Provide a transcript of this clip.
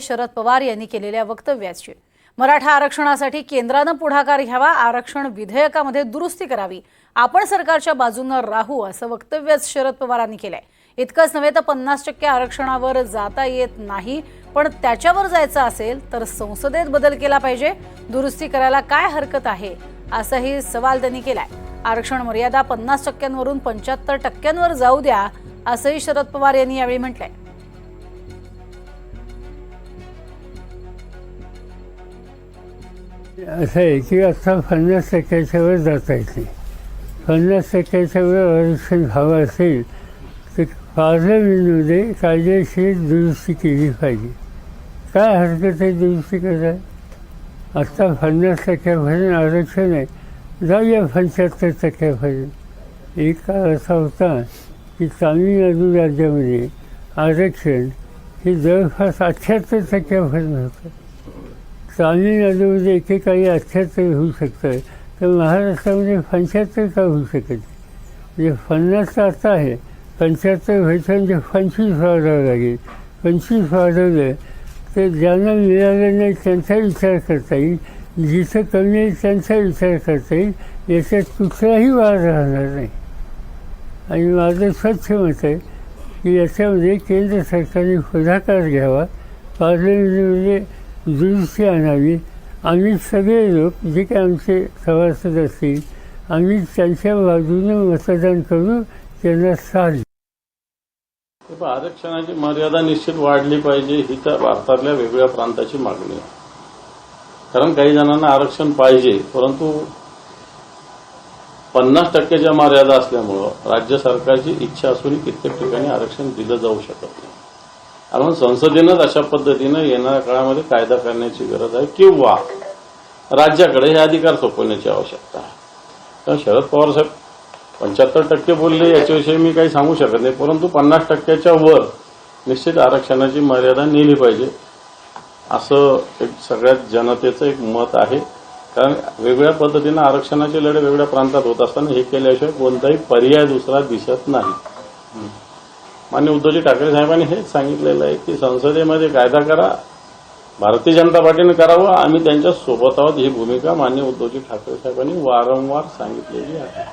शरद पवार यांनी केलेल्या वक्तव्याची. मराठा आरक्षणासाठी केंद्रानं पुढाकार घ्यावा आरक्षण विधेयकामध्ये दुरुस्ती करावी. आपण सरकारच्या बाजूनं राहू असं वक्तव्यच शरद पवारांनी केलंय. इतकंच नव्हे तर पन्नास टक्के आरक्षणावर जाता येत नाही. पण त्याच्यावर जायचं असेल तर संसदेत बदल केला पाहिजे. दुरुस्ती करायला काय हरकत आहे असाही सवाल त्यांनी केलाय. आरक्षण मर्यादा पन्नास टक्क्यांवरून पंच्याहत्तर टक्क्यांवर जाऊ द्या असंही शरद पवार यांनी यावेळी म्हटलंय. असं आहे की आता पन्नास टक्क्याच्या वर जाता येते पन्नास टक्क्याच्या वर आरक्षण हवं असेल तर पार्लमेंटमध्ये कायदेशीर दुरुस्ती केली पाहिजे. काय हरकत आहे दुरुस्ती करायला? आत्ता पन्नास टक्क्यापर्यंत आरक्षण आहे. जाऊया पंच्याहत्तर टक्क्यापर्यंत एक काळ असा होता की तामिळनाडू राज्यामध्ये आरक्षण हे जवळपास अठ्ठ्याहत्तर टक्क्यापर्यंत होतं. तामिळनाडूमध्ये एकेकाळी अठ्ठ्याहत्तर होऊ शकतं. तर महाराष्ट्रामध्ये पंच्याहत्तर का होऊ शकत म्हणजे पन्नास आता आहे. पंच्याहत्तर व्हायचं म्हणजे पंचवीस वाढावं लागेल. पंचवीस वाढवलं तर ज्यांना मिळालं नाही त्यांचा विचार करता येईल. जिथं कमी आहे त्यांचा विचार करता येईल. याच्यात कुठलाही वाद राहणार नाही. आणि माझं स्वच्छ मत आहे की याच्यामध्ये केंद्र सरकारने पुढाकार घ्यावा. पार्लमेंटमध्ये दुरुस्ती आणावी आम्ही सगळे लोक जे काही आमचे सभासद असतील आम्ही त्यांच्या बाजूने मतदान करून त्यांना साथ आरक्षणाची मर्यादा निश्चित वाढली पाहिजे ही तर भारतातल्या वेगवेगळ्या प्रांताची मागणी आहे. कारण काही जणांना आरक्षण पाहिजे परंतु पन्नास टक्क्याच्या मर्यादा असल्यामुळं राज्य सरकारची इच्छा असूनही कित्येक ठिकाणी आरक्षण दिलं जाऊ शकत नाही. कारण संसदेनंच अशा पद्धतीनं येणाऱ्या काळामध्ये कायदा करण्याची गरज आहे किंवा राज्याकडे हे अधिकार सोपवण्याची आवश्यकता आहे. तर शरद पवार साहेब पंच्याहत्तर टक्के बोलले याच्याविषयी मी काही सांगू शकत नाही परंतु पन्नास टक्क्याच्या वर निश्चित आरक्षणाची मर्यादा नेली पाहिजे. असं एक सगळ्यात जनतेचं एक मत आहे. कारण वेगवेगळ्या पद्धतीनं आरक्षणाचे लढे वेगवेगळ्या प्रांतात होत असताना हे केल्याशिवाय कोणताही पर्याय दुसरा दिसत नाही. मान्य उद्धवजी ठाकरे साहेबांनी हेच सांगितलेलं आहे की संसदेमध्ये कायदा करा भारतीय जनता पार्टीने करावं आम्ही त्यांच्यासोबत आहोत ही भूमिका मान्य उद्धवजी ठाकरे साहेबांनी वारंवार सांगितलेली आहे.